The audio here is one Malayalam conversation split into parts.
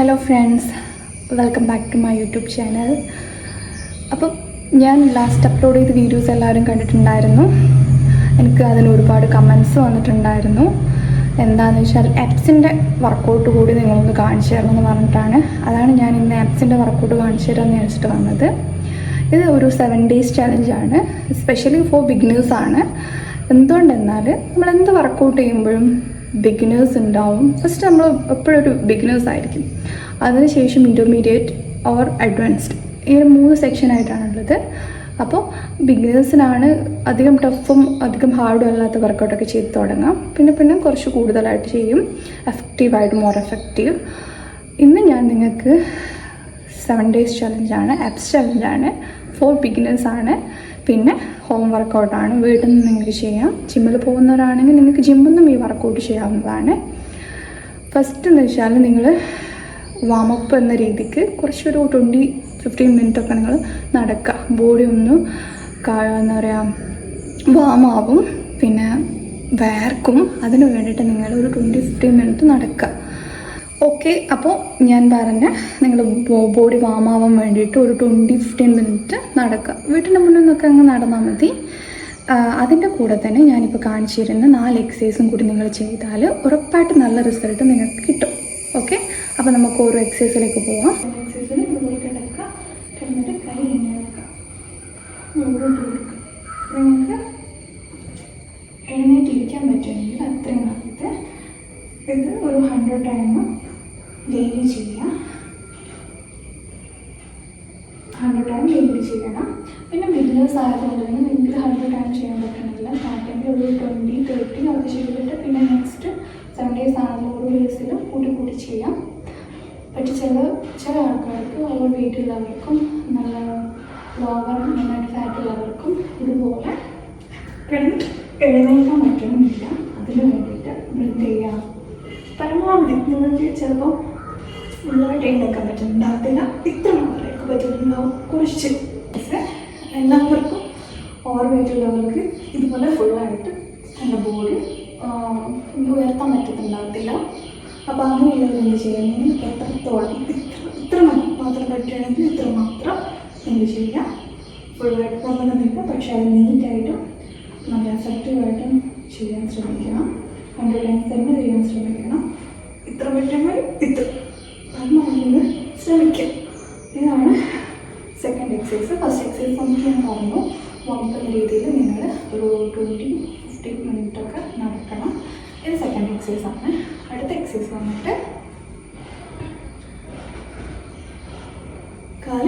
Hello friends welcome back to my YouTube channel അപ്പം ഞാൻ ലാസ്റ്റ് അപ്ലോഡ് ചെയ്ത വീഡിയോസ് എല്ലാവരും കണ്ടിട്ടുണ്ടായിരുന്നു. എനിക്ക് അതിന് ഒരുപാട് കമൻസ് വന്നിട്ടുണ്ടായിരുന്നു. എന്താണെന്ന് വെച്ചാൽ ആപ്സിന്റെ വർക്കൗട്ട് കൂടി നിങ്ങളൊന്ന് കാണിച്ചു എന്ന് പറഞ്ഞിട്ടാണ്. അതാണ് ഞാൻ ഇന്ന് ആപ്സിന്റെ വർക്കൗട്ട് കാണിച്ചു തരാമെന്ന് വെച്ചിട്ട് വന്നത്. ഇത് ഒരു സെവൻ ഡേയ്സ് ചാലഞ്ചാണ് സ്പെഷ്യലി ഫോർ ബിഗിനേഴ്സാണ് എന്തുകൊണ്ടെന്നാൽ നമ്മൾ എന്ത് വർക്കൗട്ട് ചെയ്യുമ്പോഴും ബിഗിനേഴ്സ് ഉണ്ടാവും. ഫസ്റ്റ് നമ്മൾ എപ്പോഴും ഒരു ബിഗിനേഴ്സ് ആയിരിക്കും. അതിനുശേഷം ഇന്റർമീഡിയറ്റ് ഓർ അഡ്വാൻസ്ഡ് ഇങ്ങനെ മൂന്ന് സെക്ഷനായിട്ടാണുള്ളത് അപ്പോൾ ബിഗിനേഴ്സിനാണ് അധികം ടഫും അധികം ഹാർഡും അല്ലാത്ത വർക്കൗട്ടൊക്കെ ചെയ്ത് തുടങ്ങാം. പിന്നെ പിന്നെ കുറച്ച് കൂടുതലായിട്ട് ചെയ്യും. എഫക്റ്റീവായിട്ട് മോർ എഫക്റ്റീവ് ഇന്ന് ഞാൻ നിങ്ങൾക്ക് സെവൻ ഡേയ്സ് ചലഞ്ചാണ് ആപ്സ് ചലഞ്ചാണ് ഫോർ ബിഗിനേഴ്സാണ് പിന്നെ ഹോം വർക്കൗട്ടാണ് വീട്ടിൽ നിന്ന് നിങ്ങൾക്ക് ചെയ്യാം. ജിമ്മിൽ പോകുന്നവരാണെങ്കിൽ നിങ്ങൾക്ക് ജിമ്മിൽ നിന്നും ഈ വർക്കൗട്ട് ചെയ്യാവുന്നതാണ്. ഫസ്റ്റ് എന്ന് വെച്ചാൽ നിങ്ങൾ വാമപ്പ് എന്ന രീതിക്ക് കുറച്ചൊരു ട്വന്റി ഫിഫ്റ്റീൻ മിനിറ്റ് ഒക്കെ നിങ്ങൾ നടക്കുക. ബോഡി ഒന്ന് എന്താ പറയുക വാമാവും പിന്നെ വേർക്കും. അതിന് വേണ്ടിയിട്ട് നിങ്ങൾ ഒരു ട്വന്റി ഫിഫ്റ്റീൻ മിനിറ്റ് നടക്കുക. ഓക്കെ അപ്പോൾ ഞാൻ പറഞ്ഞ നിങ്ങൾ ബോഡി വാമാവാൻ വേണ്ടിയിട്ട് ഒരു ട്വന്റി ഫിഫ്റ്റീൻ മിനിറ്റ് നടക്കുക വീട്ടിന്റെ മുന്നിൽ നിന്നൊക്കെ അങ്ങ് നടന്നാൽ മതി. അതിന്റെ കൂടെ തന്നെ ഞാനിപ്പോൾ കാണിച്ചിരുന്ന നാല് എക്സസൈസും കൂടി നിങ്ങൾ ചെയ്താൽ ഉറപ്പായിട്ട് നല്ല റിസൾട്ട് നിങ്ങൾക്ക് കിട്ടും. ഓക്കെ അപ്പോൾ നമുക്ക് ഓരോ എക്സസൈസിലേക്ക് പോവാം. എക്സസൈസിൽ ഇതുപോലെ കിടക്കുക മുകളിലോട്ട് കൊടുക്കുക നിങ്ങൾക്ക് എഴുന്നേറ്റിരിക്കാൻ പറ്റുമെങ്കിൽ അത്രയും നല്ലത് ഇത് ഒരു ഹൺഡ്രഡ് ടൈം ഡെയിലി ചെയ്യാം ഹൺഡ്രഡ് ടൈം ഡെയിലി ചെയ്യണം. പിന്നെ മിഡിലേഴ്സ് ആയതുകൊണ്ട് തന്നെ നിങ്ങൾക്ക് ഹൺഡ്രഡ് ടൈം ചെയ്യാൻ പറ്റണമെങ്കിൽ സ്റ്റാർട്ടിങ്ങിൽ ഒരു ട്വന്റി തേർട്ടി അത് ചെയ്തിട്ട് പിന്നെ നെക്സ്റ്റ് സെവൻ ഡേയ്സ് ആണെങ്കിൽ ഒരു ഡേയ്സിൽ കൂട്ടി കൂടി ചെയ്യാം. പക്ഷെ ചില ചില ആൾക്കാർക്ക് ഓവർ വെയിറ്റ് ഉള്ളവർക്കും നല്ല ലോവർ നന്നായിട്ട് ഫാറ്റ് ഉള്ളവർക്കും ഇതുപോലെ കിടന്ന് എഴുന്നേൽക്കാൻ പറ്റണമെന്നില്ല അതിന് വേണ്ടിയിട്ട് ബ്രിത്ത് ചെയ്യാം? പരമാവധി നിങ്ങൾക്ക് ചിലപ്പോൾ ഫുള്ളായിട്ട് എഴുന്നേക്കാൻ പറ്റുന്നുണ്ടാകത്തില്ല ഇത്ര മാത്രമേ പറ്റുന്നുണ്ടാവും കുറച്ച്. എല്ലാവർക്കും ഓർമ്മയായിട്ടുള്ളവർക്ക് ഇതുപോലെ ഫുള്ളായിട്ട് എന്റെ ബോഡി ഉയർത്താൻ പറ്റത്തുണ്ടാകത്തില്ല അപ്പോൾ അങ്ങനെയുള്ളവർ എന്ത് ചെയ്യണമെങ്കിൽ എത്രത്തോളം ഇത്ര ഇത്ര മാത്രം പറ്റുകയാണെങ്കിൽ ഇത്ര മാത്രം എന്ത് ചെയ്യുക ഫുള്ളായിട്ട് പോകുന്നില്ല പക്ഷേ അത് നീറ്റായിട്ടും നല്ല എഫക്റ്റീവായിട്ടും ചെയ്യാൻ ശ്രമിക്കണം. ഹൺഡ്രഡ് ടൈംസ് തന്നെ ചെയ്യാൻ ശ്രമിക്കണം. ഇത്ര പറ്റുമ്പോൾ ഇത്ര. പരമാവധി ശ്രമിക്കാം. ഇതാണ് സെക്കൻഡ് എക്സസൈസ് നമുക്ക് ഞാൻ പറഞ്ഞു വാമിക്കുന്ന രീതിയിൽ നിങ്ങൾ ഒരു ട്വന്റി ഫിഫ്റ്റി മിനിറ്റൊക്കെ നടക്കണം. ഇത് സെക്കൻഡ് എക്സസൈസ് ആണ്. അടുത്ത എക്സസൈസ് വന്നിട്ട് കാൽ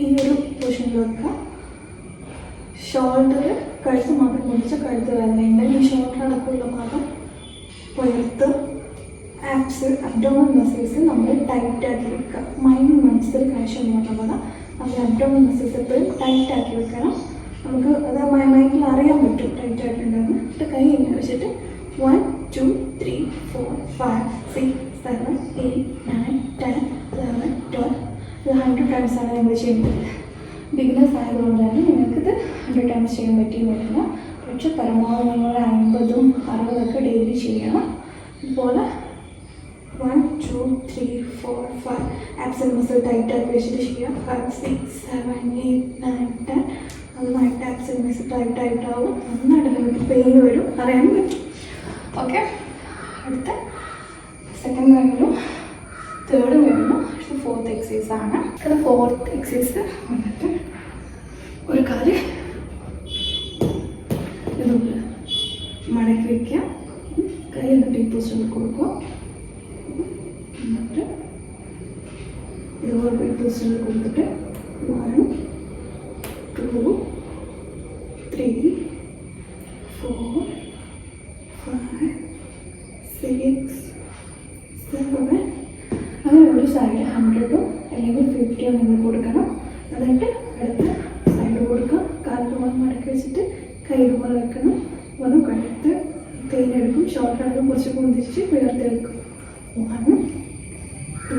ഈ ഒരു പൊസിഷനിൽ വെക്കുക. ഷോൾഡർ കഴുത്ത് മാത്രം പൊടിച്ച് കഴുത്ത് വരുന്നുണ്ട് ഈ ഷോൾഡർ അടക്കമുള്ള ഭാഗം പുലർത്ത് ആപ്സ് അബ്ഡോമൻ മസിൽസ് നമ്മൾ ടൈറ്റ് ആക്കി വെക്കുക. മൈൻഡ് മനസ്സിൽ കാഴ്ച എന്ന് നമ്മൾ അബ്ഡോമൻ മസിൽസ് എപ്പോഴും ടൈറ്റ് ആക്കി വെക്കണം. നമുക്ക് അത് മൈൻഡിൽ അറിയാൻ പറ്റും ടൈറ്റ് ആയിട്ടുണ്ടെന്ന് എന്നിട്ട് കൈ ഇങ്ങനെ വെച്ചിട്ട് one two three four five six seven eight nine ten eleven twelve ഇത് ഹൺഡ്രഡ് ടൈംസ് ആണ് നമ്മൾ ചെയ്യുന്നത്. ബിഗിനേഴ്സ് ആയതുകൊണ്ടാണ് നിങ്ങൾക്കിത് ഹൺഡ്രഡ് ടൈംസ് ചെയ്യാൻ പറ്റിയെന്ന് വരില്ല പക്ഷെ പരമാവധി നിങ്ങൾ അൻപതും അറുപതൊക്കെ ഡെയിലി ചെയ്യണം. അതുപോലെ one two three four five ആപ്സൽ muscle tight ആക്കി വെച്ചിട്ട് ചെയ്യാം five six seven eight nine ten നന്നായിട്ട് ആപ്സൽ മസിൽ ടൈറ്റായിട്ടാവും നന്നായിട്ട് നമുക്ക് പെയിൻ വരും. അറിയാൻ പറ്റും. ഓക്കെ അടുത്ത സെക്കൻഡ് കഴിഞ്ഞു തേർഡ് അടുത്ത ഫോർത്ത് എക്സസൈസ് ആണ്. അത് ഫോർത്ത് എക്സസൈസ് വന്നിട്ട് ഒരു കാൽ ഇതുപോലെ മടക്കി വയ്ക്കുക കൈ എന്നിട്ട് ഈ പൊസിഷനിൽ കൊടുക്കുക എന്നിട്ട് ഇതുപോലെ ഈ പൊസിഷനിൽ കൊടുത്തിട്ട് one two three four five six seven അങ്ങനെ ഒരു സൈഡ് ഹൺഡ്രഡോ അല്ലെങ്കിൽ ഫിഫ്റ്റിയോ നിങ്ങൾ കൊടുക്കണം. എന്നിട്ട് അടുത്ത സൈഡ് കൊടുക്കാം. കാലിൽ മടക്കി വെച്ചിട്ട് കൈ പോലെ വെക്കണം. ഒന്ന് കഴുത്ത് തേനെടുക്കും. ഷോർട്ട് ആയിട്ട് കുറച്ച് പൊന്തിച്ച് ഉയർത്തെടുക്കും വൺ ടു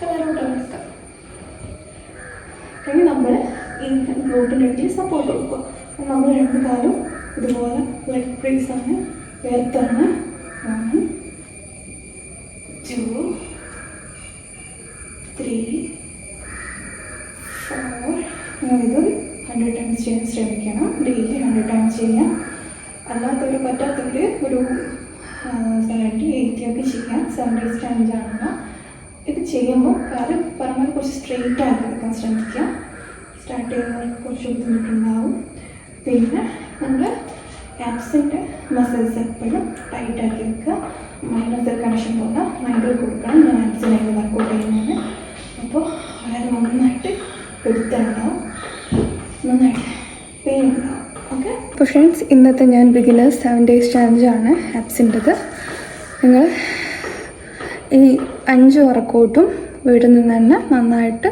കളറോട്ട് എടുക്കുക നമ്മൾ ഈ ഗ്ലൂട്ടിന്റെ വേണ്ടി സപ്പോർട്ട് കൊടുക്കുക. നമ്മൾ രണ്ട് കാലും ഇതുപോലെ ലെഗ് ആണ്. ഉയർത്താണ് വൺ ടു ത്രീ ഫോർ ഇത് ഹൺഡ്രഡ് ടൈംസ് ചെയ്യാൻ ശ്രമിക്കണം. ഡെയിലി ഹൺഡ്രഡ് ടൈംസ് ചെയ്യാം. അല്ലാത്തവർ പറ്റാത്തവർ ഒരു സെവന്റി എയ്റ്റി ഒക്കെ ചെയ്യാം. സെവൻ ഡേയ്സ് ചാലഞ്ച് ആണെന്ന് ഇത് ചെയ്യുമ്പോൾ കാൽ പറഞ്ഞാൽ കുറച്ച് സ്ട്രെയിറ്റ് ആക്കി എടുക്കാൻ ശ്രമിക്കുക. സ്റ്റാർട്ട് ചെയ്യുമ്പോൾ കുറച്ച് ബുദ്ധിമുട്ടുണ്ടാവും. പിന്നെ നമ്മൾ ആപ്സിന്റെ മസിൽസ് എപ്പോഴും ടൈറ്റ് ആക്കി വെക്കുക. മൈനസ് കണക്ഷൻ പോകാം മൈൻഡിൽ കൊടുക്കണം. ഞാൻ ആപ്സിനായി വർക്കൗട്ട് ചെയ്യുന്നത് അപ്പോൾ വളരെ നന്നായിട്ട് എടുത്തുണ്ടാവും നന്നായിട്ട് പെയിൻ ഉണ്ടാവും. ഓക്കെ അപ്പോൾ ഫ്രണ്ട്സ് ഇന്നത്തെ ഞാൻ ബിഗിനേഴ്സ് സെവൻ ഡേയ്സ് ചാലഞ്ചാണ് ആപ്സിന്റെത് നിങ്ങൾ ഈ അഞ്ച് വർക്കൗട്ടും വീട്ടിൽ നിന്ന് തന്നെ നന്നായിട്ട്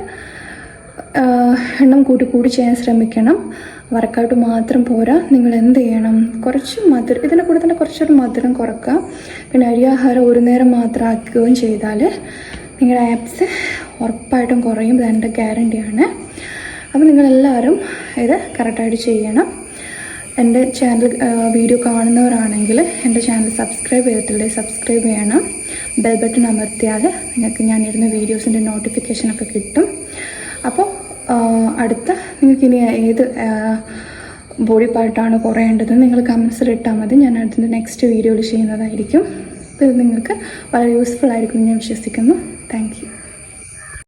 എണ്ണം കൂട്ടി കൂടി ചെയ്യാൻ ശ്രമിക്കണം. വർക്കൗട്ട് മാത്രം പോരാ. നിങ്ങൾ എന്ത് ചെയ്യണം? കുറച്ച് മധുരം ഇതിന്റെ കൂടെ തന്നെ കുറച്ചൊരു മധുരം കുറക്കുക പിന്നെ അരിയാഹാരം ഒരു നേരം മാത്രം ആക്കുകയും ചെയ്താൽ നിങ്ങളുടെ ആപ്സ് ഉറപ്പായിട്ടും കുറയും. ഇതെന്റെ ഗ്യാരണ്ടിയാണ് അപ്പോൾ നിങ്ങളെല്ലാവരും ഇത് കറക്റ്റായിട്ട് ചെയ്യണം. എന്റെ ചാനൽ വീഡിയോ കാണുന്നവരാണെങ്കിൽ എന്റെ ചാനൽ സബ്സ്ക്രൈബ് ചെയ്തിട്ടില്ലേ സബ്സ്ക്രൈബ് ചെയ്യണം. ബെൽ ബട്ടൺ അമർത്തിയാൽ നിങ്ങൾക്ക് ഞാനിരുന്ന വീഡിയോസിന്റെ നോട്ടിഫിക്കേഷനൊക്കെ കിട്ടും. അപ്പോൾ അടുത്ത നിങ്ങൾക്ക് ഇനി ഏത് ബോഡി പാർട്ടാണ് കുറയേണ്ടത് നിങ്ങൾ കമൻസിൽ ഇട്ടാൽ മതി. ഞാൻ അടുത്ത നെക്സ്റ്റ് വീഡിയോയിൽ ചെയ്യുന്നതായിരിക്കും. അപ്പോൾ ഇത് നിങ്ങൾക്ക് വളരെ യൂസ്ഫുൾ ആയിരിക്കും ഞാൻ വിശ്വസിക്കുന്നു. താങ്ക്